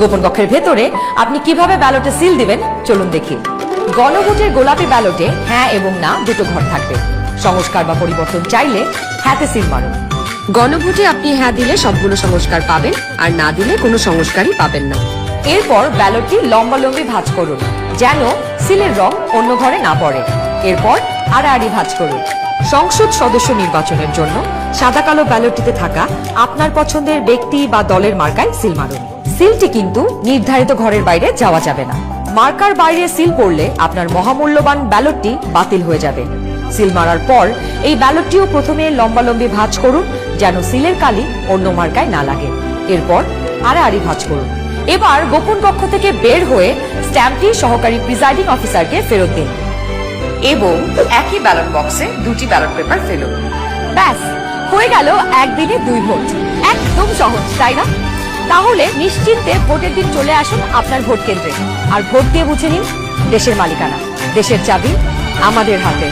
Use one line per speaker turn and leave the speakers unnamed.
গোপন কক্ষের ভেতরে আপনি কীভাবে ব্যালটে সিল দিবেন চলুন দেখি। গণভোটের গোলাপি ব্যালটে হ্যাঁ এবং না দুটো ঘর থাকবে। সংস্কার বা পরিবর্তন চাইলে হ্যাঁতে সিল মারুন।
গণভোটে আপনি হ্যাঁ দিলে সবগুলো সংস্কার পাবেন আর না দিলে কোনো সংস্কারই পাবেন না।
এরপর ব্যালটটি লম্বালম্বি ভাঁজ করুন যেন সিলের রং অন্য ঘরে না পড়ে। এরপর আড়াআড়ি ভাঁজ করুন। সংসদ সদস্য নির্বাচনের জন্য সাদা কালো ব্যালটটিতে থাকা আপনার পছন্দের ব্যক্তি বা দলের মার্কায় সিল মারুন। সিলটি কিন্তু নির্ধারিত ঘরের বাইরে যাওয়া যাবে না। মার্কার বাইরে সিল পড়লে আপনার মহামূল্যবান ব্যালটটি বাতিল হয়ে যাবে। সিল মারার পর এই ব্যালটটিও প্রথমে লম্বালম্বি ভাঁজ করুন, যেন সিলের কালি অন্য মার্কায় না লাগে। এরপর আড়াআড়ি ভাঁজ করুন। এবার গোপন কক্ষ থেকে বের হয়ে স্ট্যাম্পটি সহকারী প্রিজাইডিং অফিসারকে ফেরত দিন। এবং একই ব্যালট বক্সে দুটি ব্যালট পেপার ফেলুন ব্যাস, হয়ে গেল একদিনে দুই ভোট। একদম সহজ, তাই না? তাহলে নিশ্চিন্তে ভোটের দিন চলে আসুন আপনার ভোট কেন্দ্রে। আর ভোট দিয়ে বুঝে নিন দেশের মালিকানা, দেশের চাবি আমাদের হাতে।